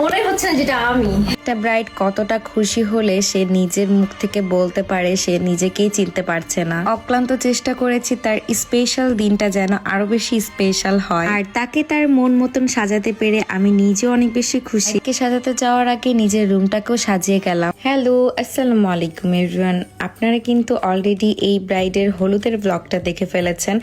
মনে হচ্ছে না যেটা আমি। একটা ব্রাইড কতটা খুশি হলে সে নিজের মুখ থেকে বলতে পারে, সে নিজেকেই চিনতে পারছে না। অক্লান্ত চেষ্টা করেছি তার স্পেশাল দিনটা যেন আরও বেশি স্পেশাল হয়। আর তাকে তার মন মতন সাজাতে পেরে আমি নিজে অনেক বেশি খুশি। সাজাতে যাওয়ার আগে নিজের রুমটাকেও সাজিয়ে গেলাম। হ্যালো আসসালামু আলাইকুম এভরিওয়ান আপনারা কিন্তু অলরেডি এই ব্রাইডের হলুদের ব্লগটা দেখে ফেলেছেন।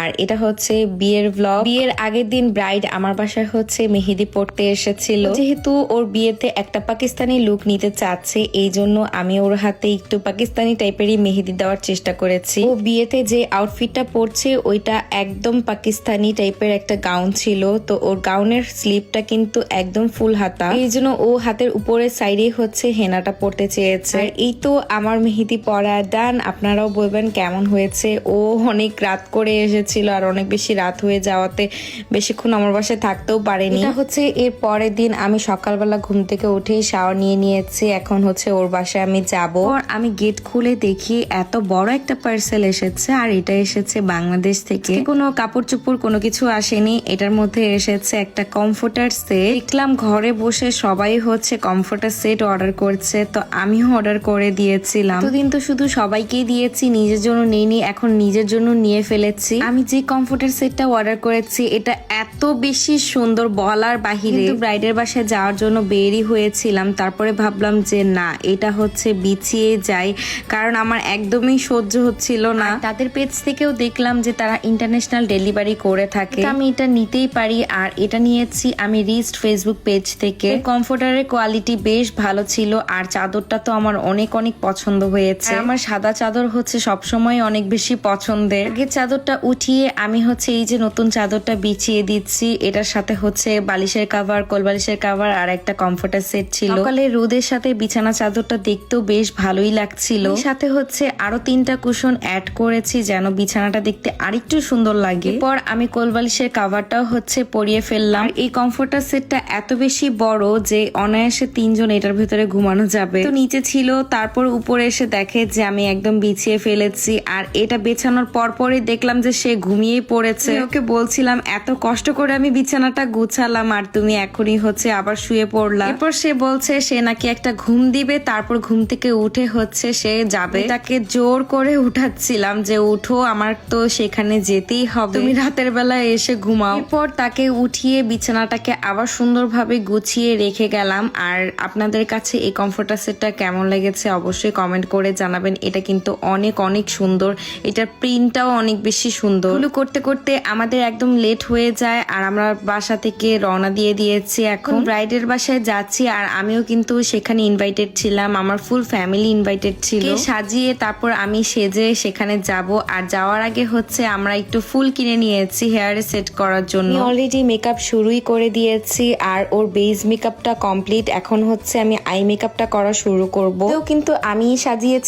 আর এটা হচ্ছে বিয়ের ব্লগ বিয়ের আগের দিন ব্রাইড আমার বাসায় হচ্ছে মেহেদি পড়তে এসেছিল। যেহেতু ওর বিয়েতে একটা পাকিস্তানি লুক নিতে চাচ্ছে, এই জন্য আমি ওর হাতে একটু পাকিস্তানি টাইপেরই মেহেদি দেওয়ার চেষ্টা করেছি। ও বিয়েতে যে আউটফিটটা পরছে, ওইটা একদম পাকিস্তানি টাইপের একটা গাউন ছিল। তো ওর গাউনের স্লিপটা কিন্তু একদম ফুল হাতা। এই জন্য ও হাতের উপরের সাইডে হচ্ছে হেনাটা পড়তে চেয়েছে। এই তো আমার মেহেদি পরা ডান আপনারাও বলবেন কেমন হয়েছে। ও অনেক রাত করে এসেছিল আর অনেক বেশি রাত হয়ে যাওয়াতে বেশিক্ষণ আমার বাসায় থাকতেও পারেনি। এটা হচ্ছে এর পরের দিন আমি সকালবেলা ঘুম থেকে উঠেই শাওয়ার নিয়ে নিয়েছি এখন হচ্ছে ওর বাসায় আমি যাব। আমি গেট খুলে দেখি এত বড় একটা পার্সেল এসেছে আর এটা এসেছে বাংলাদেশ থেকে। কোনো কাপড় চোপড় কোনো কিছু আসেনি এটার মধ্যে এসেছে একটা কমফোর্টার সেট দেখলাম ঘরে বসে সবাই হচ্ছে কমফোর্টার সেট অর্ডার করছে তো আমিও অর্ডার করে দিয়েছিলাম। এতদিন তো শুধু সবাইকেই দিয়েছি, নিজের জন্য নেইনি, এখন নিজের জন্য নিয়ে ফেলেছি। আমি যে কমফোর্টার সেটটা অর্ডার করেছি, এটা এত বেশি সুন্দর বলার বাহিরে। ব্রাইডের বাসায় যাওয়ার জন্য বেরই হয়েছিলাম, তারপরে ভাবলাম যে না, এটা হচ্ছে বিছিয়ে যায়, কারণ আমার একদমই সহ্য হচ্ছিল না। তাদের পেজ থেকেও দেখলাম যে তারা ইন্টারন্যাশনাল ডেলিভারি করে থাকে। আমি এটা নিতেই পারি, আর এটা নিয়েছি আমি রিস্ট ফেসবুক পেজ থেকে। কমফোর্টারের কোয়ালিটি বেশ ভালো ছিল, আর চাদরটা তো আমার অনেক অনেক পছন্দ হয়েছে। আর আমার সাদা চাদর হচ্ছে সবসময় অনেক বেশি পছন্দের। আগের চাদরটা উঠিয়ে আমি হচ্ছে এই যে নতুন চাদরটা বিছিয়ে দিচ্ছি। এটার সাথে হচ্ছে বালিশের কাভার কোল বালিশের কাভার আর একটা কমফোর্টার সেট ছিল। সকালে রোদের সাথে বিছানা চাদরটা দেখতেও বেশ ভালোই লাগছিল। সাথে হচ্ছে আরও তিনটা কুশন অ্যাড করেছি যেন বিছানাটা দেখতে আরেকটু সুন্দর লাগে। পর আমি কোল বালিশের কাভারটাও হচ্ছে পরিয়ে ফেললাম। এই কমফোর্টার সেটটা এত বেশি বড় যে অনায়াসে তিনজন এটার ভেতরে ঘুমানো যাবে। তো নিচে ছিল, তারপর উপরে এসে দেখে যে আমি একদম বিছিয়ে ফেলেছি। আর এটা বেছানোর পর পরই দেখলাম যে সে ঘুমিয়েই পড়েছে। ওকে বলছিলাম, এত কষ্ট করে আমি বিছানাটা গুছালাম আর তুমি এখনই হচ্ছে আবার শুয়ে পড়লাম এরপর সে বলছে, সে নাকি একটা ঘুম দিবে, তারপর ঘুম থেকে উঠে হচ্ছে সে যাবে। তাকে জোর করে উঠাচ্ছিলাম যে, উঠো, আমার তো সেখানে যেতেই হবে। তুমি রাতের বেলা এসে ঘুমাও। এরপর তাকে উঠিয়ে বিছানাটাকে আবার সুন্দরভাবে গুছিয়ে রেখে গেলাম। আর আপনাদের কাছে এই কমফোর্টার সেটটা কেমন লেগেছে অবশ্যই কমেন্ট করে জানাবেন এটা কিন্তু অনেক অনেক সুন্দর। এটার প্রিন্টটাও অনেক বেশি সুন্দর। এগুলো করতে করতে আমাদের একদম লেট হয়ে যায় আর আমরা বাসা থেকে রওনা দিয়ে দিয়েছি। এখন ব্রাইডের বাসায় যাচ্ছি আর আমিও কিন্তু সেখানে ইনভাইটেড ছিলাম। আমার ফুল ফ্যামিলি ইনভাইটেড ছিল। সাজিয়ে তারপর আমি সেজে সেখানে যাব। আর যাওয়ার আগে হচ্ছে আমরা একটু ফুল কিনে নিয়েছি হেয়ারে সেট করার জন্য। অলরেডি মেকআপ শুরুই করে দিয়েছি আর ওর বেস মেকআপটা কমপ্লিট এখন হচ্ছে আমি আই মেকআপটা করা শুরু করব। কিন্তু আমি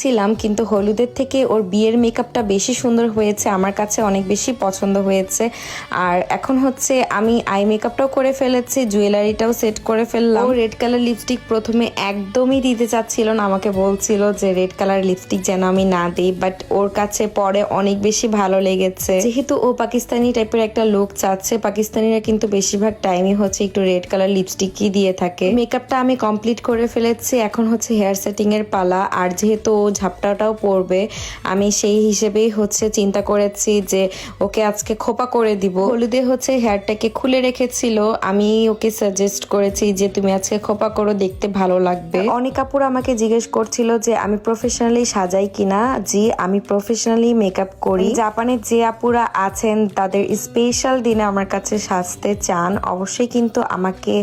সাজিয়েছিলাম কিন্তু হলুদের থেকে ওর বিয়ের মেকআপটা বেশি সুন্দর হয়েছে, আমার কাছে অনেক বেশি পছন্দ হয়েছে। আর এখন হচ্ছে আমি আই মেকআপটাও করে ফেলেছি, জুয়েলারিটাও সেট করে ফেললাম। রেড কালার লিপস্টিক প্রথমে একদমই দিতে চাচ্ছিল না, আমাকে বলছিল যে রেড কালার লিপস্টিক যেন আমি না দিই বাট ওর কাছে পরে অনেক বেশি ভালো লেগেছে। যেহেতু ও পাকিস্তানি টাইপের একটা লুক চাচ্ছে, পাকিস্তানিরা কিন্তু বেশিরভাগ টাইমই হচ্ছে একটু রেড কালার লিপস্টিকই দিয়ে থাকে। মেকআপটা আমি কমপ্লিট করে ফেলেছি, এখন হচ্ছে হেয়ার সেটিং এর পালা। আর যেহেতু ঝাপটাটাও পড়বে। আমি সেই হিসেবেই হচ্ছে চিন্তা করেছি যে ওকে আজকে খোপা করে দিব। হলুদে হচ্ছে হেয়ারটাকে খুলে রেখেছিল। আমি ওকে সাজেস্ট করেছি যে তুমি আজকে খোপা করো দেখতে ভালো লাগবে। অনেক আপুর আমাকে জিজ্ঞেস করছিল যে আমি প্রফেশনালি সাজাই কিনা? জি আমি প্রফেশনালি মেকআপ করি। জাপানের যে আপুরা আছেন তাদের স্পেশাল দিনে আমার কাছে সাজতে চান। অবশ্যই কিন্তু আমাকে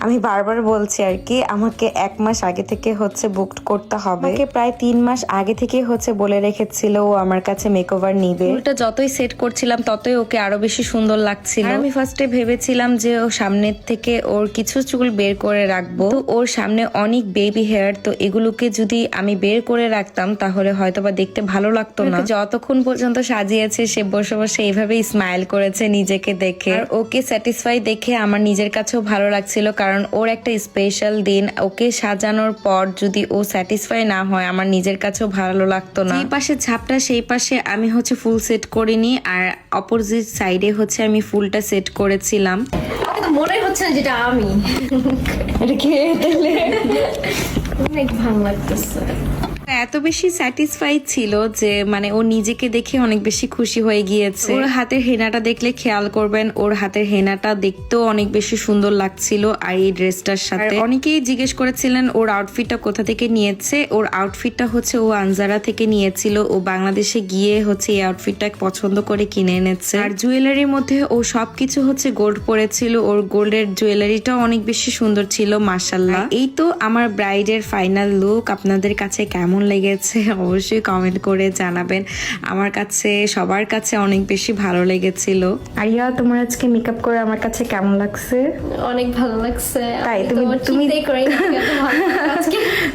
আমি বারবার বলছি আর কি আমাকে এক মাস আগে থেকে হচ্ছে বুকড করতে হবে। প্রায় তিন মাস আগে থেকে হচ্ছে বলে রেখেছিল ও আমার কাছে মেকওভার নিবে। চুলটা যতই সেট করছিলাম ততই ওকে আরও বেশি সুন্দর লাগছিল। আমি ফার্স্টে ভেবেছিলাম যে ও সামনের থেকে ওর কিছু চুল বের করে রাখব। তো ওর সামনে অনেক বেবি হেয়ার তো এগুলোকে যদি আমি বের করে রাখতাম তাহলে হয়তোবা দেখতে ভালো লাগতো না। যতক্ষণ পর্যন্ত সাজিয়েছে সে বসে বসে এইভাবেই স্মাইল করেছে নিজেকে দেখে। আর ওকে স্যাটিসফাই দেখে আমার নিজের কাছেও ভালো লাগছিল কারণ ওর একটা স্পেশাল দিন। ওকে সাজানোর পর যদি ও স্যাটিসফাই না হয় আমার নিজের কাছেও ভালো লাগতো না। এই পাশে ঝাপটা সেই পাশে আমি হচ্ছে ফুল সেট করিনি আর অপোজিট সাইডে হচ্ছে আমি ফুলটা সেট করেছিলাম। মনে হচ্ছে না যেটা আমি। এটা খেয়ে তাহলে অনেক ভালো লাগতেছে। এত বেশি স্যাটিসফাইড ছিল যে মানে ও নিজেকে দেখে অনেক বেশি খুশি হয়ে গিয়েছে। ওর হাতের হেনাটা দেখলে খেয়াল করবেন ওর হাতের হেনাটা দেখতেও অনেক বেশি সুন্দর লাগছিল আর এই ড্রেসটার সাথে। অনেকেই জিজ্ঞেস করেছিলেন ওর আউটফিটটা কোথা থেকে নিয়েছে? ওর আউটফিটটা হচ্ছে ও আনজারা থেকে নিয়েছিল। ও বাংলাদেশে গিয়ে হচ্ছে এই আউটফিটটা পছন্দ করে কিনে এনেছে। আর জুয়েলারির মধ্যে ও সবকিছু হচ্ছে গোল্ড পরেছিল। ওর গোল্ডের জুয়েলারিটাও অনেক বেশি সুন্দর ছিল মার্শাল্লাহ এই তো আমার ব্রাইডের ফাইনাল লুক আপনাদের কাছে কেমন লেগেছে অবশ্যই কমেন্ট করে জানাবেন। আমার কাছে সবার কাছে অনেক বেশি ভালো লেগেছিল। আরিয়া তোমার আজকে মেকআপ করে আমার কাছে কেমন লাগছে? অনেক ভালো লাগছে। তাই, তুমি- তুমি-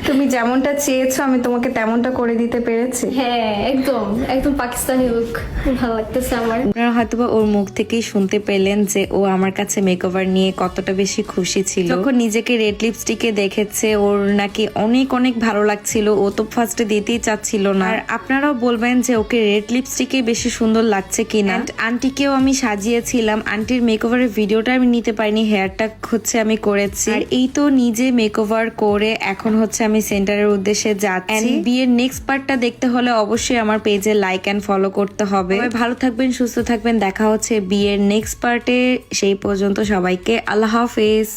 তুমি যেমনটা চেয়েছো আমি তোমাকে তেমনটা করে দিতে পেরেছি। হ্যাঁ একদম একদম পাকিস্তানি লুক ভালো লাগতেছে আমার। আপনারা হয়তোবা ওর মুখ থেকেই শুনতে পেলেন যে ও আমার কাছে মেকওভার নিয়ে কতটা বেশি খুশি ছিল। যখন নিজেকে রেড লিপস্টিকে দেখেছে ওর নাকি অনেক অনেক ভালো লাগছিল। ও তো ফার্স্টে দিতেই চাচ্ছিল না। আর আপনারাও বলবেন যে ওকে রেড লিপস্টিকে বেশি সুন্দর লাগছে কিনা। আন্টিকেও আমি সাজিয়েছিলাম। আন্টির মেকওভারের ভিডিওটা আমি নিতে পারিনি হেয়ারটা হচ্ছে আমি করেছি। আর এই তো নিজে মেকওভার করে এখন হচ্ছে আমি সেন্টারের উদ্দেশ্যে যাচ্ছি। বিয়ের নেক্সট পার্টটা দেখতে হলে অবশ্যই আমার পেজে লাইক অ্যান্ড ফলো করতে হবে। ভালো থাকবেন সুস্থ থাকবেন। দেখা হচ্ছে বিয়ের নেক্সট পার্টে সেই পর্যন্ত সবাইকে আল্লাহ হাফেজ।